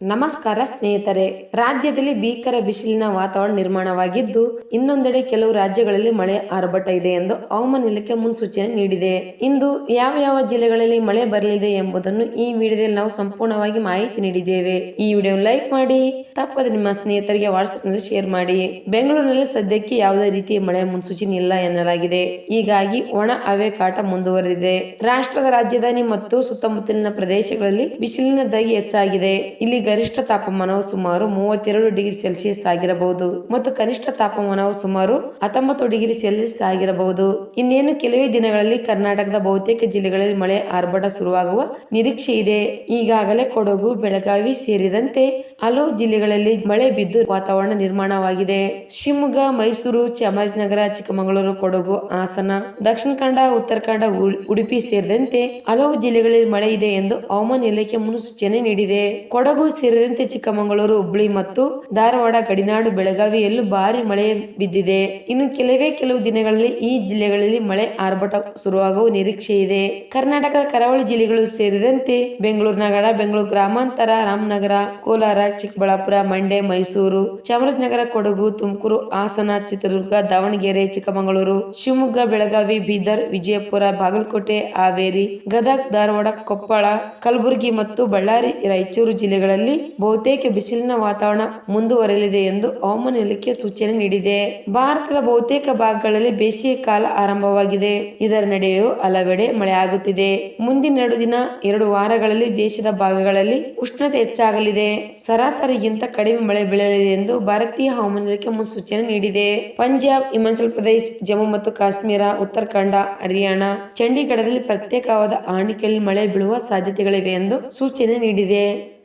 ನಮಸ್ಕಾರ ಸ್ನೇಹಿತರೆ. ರಾಜ್ಯದಲ್ಲಿ ಭೀಕರ ಬಿಸಿಲಿನ ವಾತಾವರಣ ನಿರ್ಮಾಣವಾಗಿದ್ದು, ಇನ್ನೊಂದೆಡೆ ಕೆಲವು ರಾಜ್ಯಗಳಲ್ಲಿ ಮಳೆ ಆರ್ಭಟ ಇದೆ ಎಂದು ಹವಾಮಾನ ಇಲಾಖೆ ಮುನ್ಸೂಚನೆ ನೀಡಿದೆ. ಇಂದು ಯಾವ ಯಾವ ಜಿಲ್ಲೆಗಳಲ್ಲಿ ಮಳೆ ಬರಲಿದೆ ಎಂಬುದನ್ನು ಈ ವಿಡಿಯೋದಲ್ಲಿ ನಾವು ಸಂಪೂರ್ಣವಾಗಿ ಮಾಹಿತಿ ನೀಡಿದ್ದೇವೆ. ಈ ವಿಡಿಯೋ ಲೈಕ್ ಮಾಡಿ, ತಪ್ಪದೆ ನಿಮ್ಮ ಸ್ನೇಹಿತರಿಗೆ ವಾಟ್ಸ್ಆಪ್ನಲ್ಲಿ ಶೇರ್ ಮಾಡಿ. ಬೆಂಗಳೂರಿನಲ್ಲಿ ಸದ್ಯಕ್ಕೆ ಯಾವುದೇ ರೀತಿಯ ಮಳೆ ಮುನ್ಸೂಚನೆ ಇಲ್ಲ ಎನ್ನಲಾಗಿದೆ. ಹೀಗಾಗಿ ಒಣ ಹವೆ ಕಾಟ ಮುಂದುವರೆದಿದೆ. ರಾಷ್ಟ್ರದ ರಾಜಧಾನಿ ಮತ್ತು ಸುತ್ತಮುತ್ತಲಿನ ಪ್ರದೇಶಗಳಲ್ಲಿ ಬಿಸಿಲಿನ ದಗಿ ಹೆಚ್ಚಾಗಿದೆ. ಇಲ್ಲಿ ಗರಿಷ್ಠ ತಾಪಮಾನವು ಸುಮಾರು ಮೂವತ್ತೆರಡು ಡಿಗ್ರಿ ಸೆಲ್ಸಿಯಸ್ ಆಗಿರಬಹುದು ಮತ್ತು ಕನಿಷ್ಠ ತಾಪಮಾನವು ಸುಮಾರು ಹತ್ತೊಂಬತ್ತು ಡಿಗ್ರಿ ಸೆಲ್ಸಿಯಸ್ ಆಗಿರಬಹುದು. ಇನ್ನೇನು ಕೆಲವೇ ದಿನಗಳಲ್ಲಿ ಕರ್ನಾಟಕದ ಬಹುತೇಕ ಜಿಲ್ಲೆಗಳಲ್ಲಿ ಮಳೆ ಆರ್ಭಟ ಶುರುವಾಗುವ ನಿರೀಕ್ಷೆ ಇದೆ. ಈಗಾಗಲೇ ಕೊಡಗು, ಬೆಳಗಾವಿ ಸೇರಿದಂತೆ ಹಲವು ಜಿಲ್ಲೆಗಳಲ್ಲಿ ಮಳೆ ಬಿದ್ದು ವಾತಾವರಣ ನಿರ್ಮಾಣವಾಗಿದೆ. ಶಿವಮೊಗ್ಗ, ಮೈಸೂರು, ಚಾಮರಾಜನಗರ, ಚಿಕ್ಕಮಗಳೂರು, ಕೊಡಗು, ಹಾಸನ, ದಕ್ಷಿಣ ಕನ್ನಡ, ಉತ್ತರ ಕನ್ನಡ ಉಡುಪಿ ಸೇರಿದಂತೆ ಹಲವು ಜಿಲ್ಲೆಗಳಲ್ಲಿ ಮಳೆ ಇದೆ ಎಂದು ಹವಾಮಾನ ಇಲಾಖೆ ಮುನ್ಸೂಚನೆ ನೀಡಿದೆ. ಕೊಡಗು ಸೇರಿದಂತೆ ಚಿಕ್ಕಮಗಳೂರು, ಹುಬ್ಳಿ ಮತ್ತು ಧಾರವಾಡ, ಗಡಿನಾಡು ಬೆಳಗಾವಿಯಲ್ಲೂ ಭಾರಿ ಮಳೆ ಬಿದ್ದಿದೆ. ಇನ್ನು ಕೆಲವೇ ಕೆಲವು ದಿನಗಳಲ್ಲಿ ಈ ಜಿಲ್ಲೆಗಳಲ್ಲಿ ಮಳೆ ಆರ್ಭಟ ಶುರುವಾಗುವ ನಿರೀಕ್ಷೆ ಇದೆ. ಕರ್ನಾಟಕದ ಕರಾವಳಿ ಜಿಲ್ಲೆಗಳು ಸೇರಿದಂತೆ ಬೆಂಗಳೂರು ನಗರ, ಬೆಂಗಳೂರು ಗ್ರಾಮಾಂತರ, ರಾಮನಗರ, ಕೋಲಾರ, ಚಿಕ್ಕಬಳ್ಳಾಪುರ, ಮಂಡ್ಯ, ಮೈಸೂರು, ಚಾಮರಾಜನಗರ, ಕೊಡಗು, ತುಮಕೂರು, ಹಾಸನ, ಚಿತ್ರದುರ್ಗ, ದಾವಣಗೆರೆ, ಚಿಕ್ಕಮಗಳೂರು, ಶಿವಮೊಗ್ಗ, ಬೆಳಗಾವಿ, ಬೀದರ್, ವಿಜಯಪುರ, ಬಾಗಲಕೋಟೆ, ಹಾವೇರಿ, ಗದಗ, ಧಾರವಾಡ, ಕೊಪ್ಪಳ, ಕಲಬುರಗಿ ಮತ್ತು ಬಳ್ಳಾರಿ, ರಾಯಚೂರು ಜಿಲ್ಲೆಗಳಲ್ಲಿ ಬಹುತೇಕ ಬಿಸಿಲಿನ ವಾತಾವರಣ ಮುಂದುವರೆಯಲಿದೆ ಎಂದು ಹವಾಮಾನ ಇಲಾಖೆ ಸೂಚನೆ ನೀಡಿದೆ. ಭಾರತದ ಬಹುತೇಕ ಭಾಗಗಳಲ್ಲಿ ಬೇಸಿಗೆ ಕಾಲ ಆರಂಭವಾಗಿದೆ. ಇದರ ನಡೆಯೂ ಹಲವೆಡೆ ಮಳೆಯಾಗುತ್ತಿದೆ. ಮುಂದಿನ ಎರಡು ದಿನ, ಎರಡು ವಾರಗಳಲ್ಲಿ ದೇಶದ ಭಾಗಗಳಲ್ಲಿ ಉಷ್ಣತೆ ಹೆಚ್ಚಾಗಲಿದೆ. ಸರಾಸರಿಗಿಂತ ಕಡಿಮೆ ಮಳೆ ಬೀಳಲಿದೆ ಎಂದು ಭಾರತೀಯ ಹವಾಮಾನ ಇಲಾಖೆ ಮುನ್ಸೂಚನೆ ನೀಡಿದೆ. ಪಂಜಾಬ್, ಹಿಮಾಚಲ ಪ್ರದೇಶ, ಜಮ್ಮು ಮತ್ತು ಕಾಶ್ಮೀರ, ಉತ್ತರಾಖಂಡ, ಹರಿಯಾಣ, ಚಂಡೀಗಢದಲ್ಲಿ ಪ್ರತ್ಯೇಕವಾದ ಆಣಿಕೆಯಲ್ಲಿ ಮಳೆ ಬೀಳುವ ಸಾಧ್ಯತೆಗಳಿವೆ ಎಂದು ಸೂಚನೆ ನೀಡಿದೆ.